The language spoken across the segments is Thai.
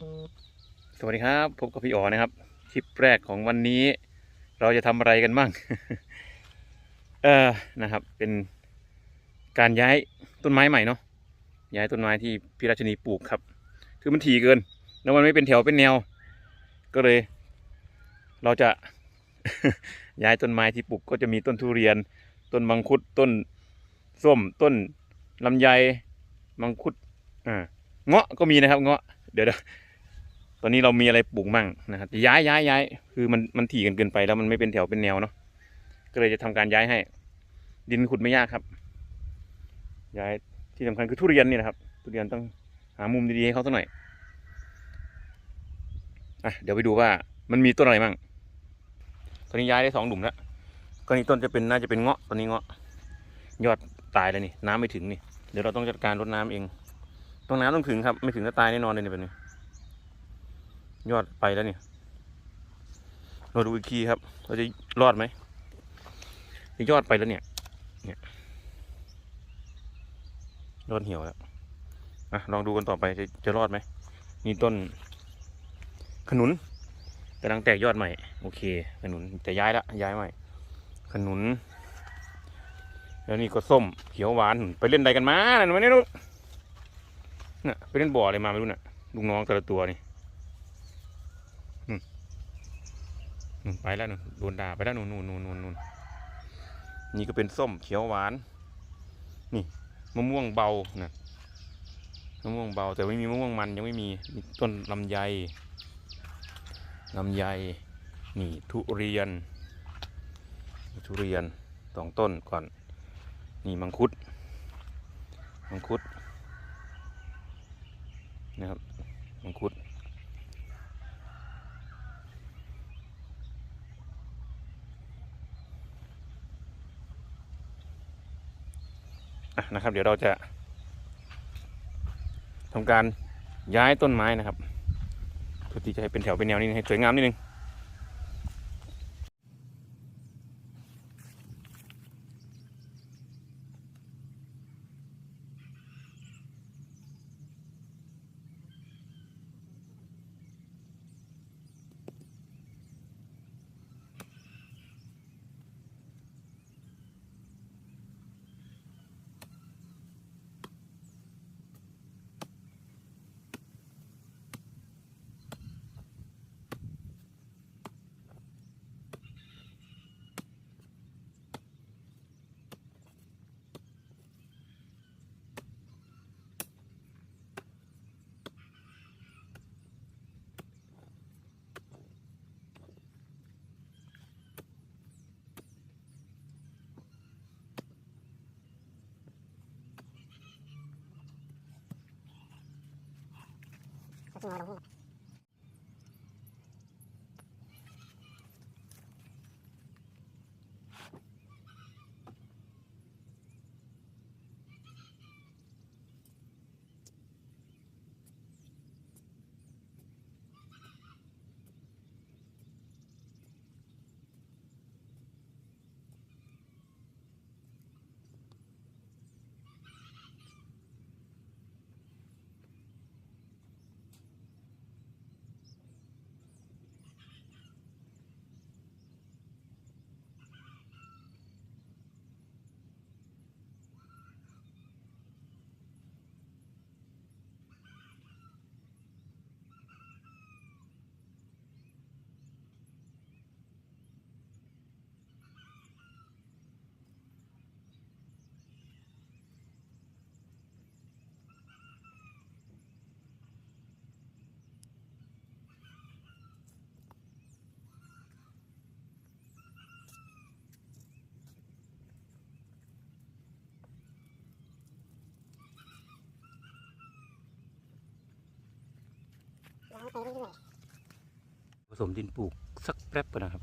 สวัสดีครับพบกับพี่อ๋อนะครับคลิปแรกของวันนี้ เราจะทำอะไรกันบ้างเออนะครับ เป็นการย้ายต้นไม้ใหม่เนาะย้ายต้นไม้ที่พี่ราชนีปลูกครับ คือมันถี่เกิน แล้วมันไม่เป็นแถวเป็นแนว ก็เลย เราจะ ย้ายต้นไม้ที่ปลูกก็จะมีต้นทุเรียน ต้นมังคุดต้นส้มต้นลำไยมังคุดอ่าเงาะก็มีนะครับ เงาะเดี๋ยวเดี๋ยว ตอนนี้เรามีอะไรปลูกมั่งนะครับย้ายย้ายย้ายคือมันมันถี่กันเกินไปแล้วมันไม่เป็นแถวเป็นแนวเนาะก็เลยจะทำการย้ายให้ ดินขุดไม่ยากครับ ย้ายที่สำคัญคือทุเรียนนี่นะครับ ทุเรียนต้องหามุมดีๆให้เขาสักหน่อยอะเดี๋ยวไปดูว่ามันมีต้นอะไรมั่งตอนนี้ย้ายได้สองหลุมแล้วก็นี่ต้นจะเป็นน่าจะเป็นเงาะตอนนี้เงาะยอดตายแล้วนี่น้ำไม่ถึงนี่เดี๋ยวเราต้องจัดการรดน้ำเอง ต้องน้ำต้องถึงครับ ไม่ถึงก็ตายแน่นอนเลยเนี่ยแบบนี้ ยอดไปแล้วนี่เราดูอีกทีครับ เราจะรอดไหมยอดไปแล้วเนี่ย เนี่ยยอดเหี่ยวแล้วอะลองดูกันต่อไปจะจะรอดไหมมีต้น ขนุนกำลังแตกยอดใหม่ โอเค ขนุนแต่ย้ายละย้ายใหม่ ขนุน แล้วนี่ก็ส้มเขียวหวานไปเล่นใดกันมาน่ะไม่รู้น่ะไปเล่นบ่ออะไรมาไม่รู้น่ะลูกน้องแต่ละตัวนี่ อืมอืมไปแล้วนู่นโดนด่าไปแล้วนู่นนู่นนู่นนู่นนู่นนี่ก็เป็นส้มเขียวหวาน นี่มะม่วงเบานะมะม่วงเบา แต่ไม่มีมะม่วงมันยังไม่มีมีต้นลำไยลำไยนี่ทุเรียน ทุเรียนสองต้นก่อนนี่มังคุด มังคุดนะครับมังคุด นะครับ เดี๋ยวเราจะทำการย้ายต้นไม้นะครับเพื่อที่จะให้เป็นแถวเป็นแนวนิดนึงให้สวยงามนิดนึง Senhora, vamos lá. ผสมดินปลูกสักแป๊บก่อนนะครับ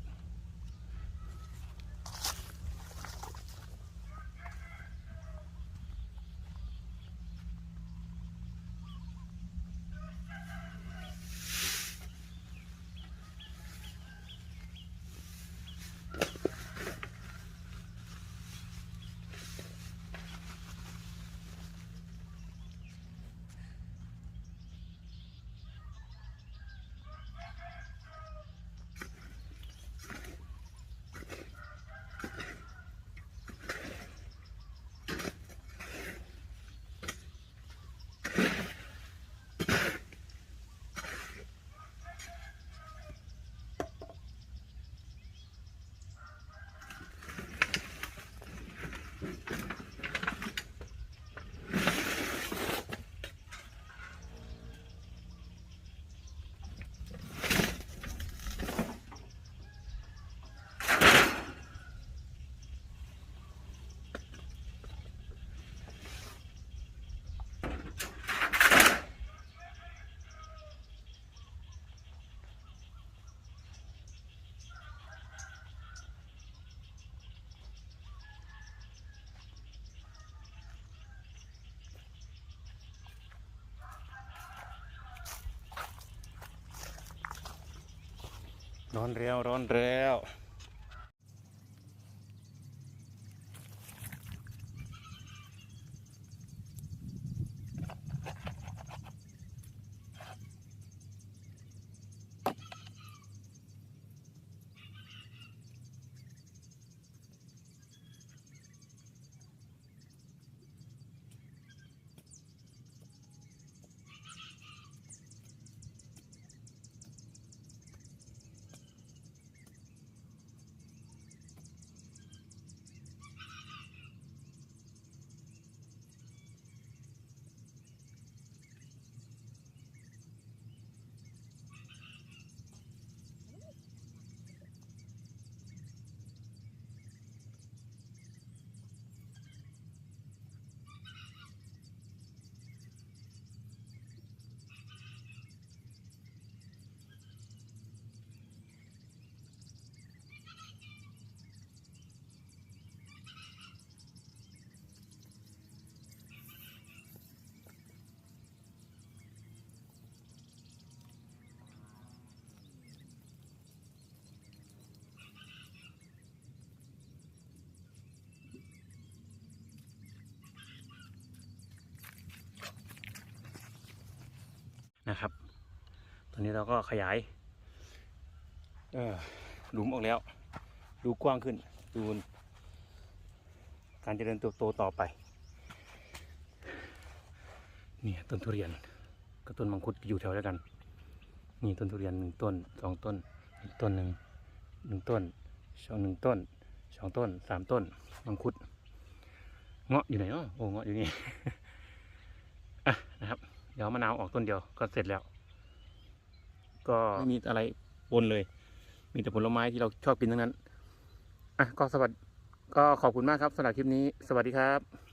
ร้อนแล้วร้อนแล้ว นะครับ ตอนนี้เราก็ขยายหลุมออกแล้ว ดูกว้างขึ้น ดูการเจริญเติบโตต่อไป นี่ต้นทุเรียนกับต้นมังคุดอยู่แถวเดียวกัน นี่ต้นทุเรียนหนึ่งต้นสองต้นอีกต้นหนึ่งหนึ่งต้นสองหนึ่งต้นสองต้นสามต้นมังคุด เงาะอยู่ไหนเนาะโอ้เงาะอยู่นี่อะนะครับ ดี๋ยวมะนาวออกต้นเดียวก็เสร็จแล้ว ก็ไม่มีอะไรวนเลย มีแต่ผลไม้ที่เราชอบกินทั้งนั้นอะก็สวัสดีก็ขอบคุณมากครับสำหรับคลิปนี้ สวัสดีครับ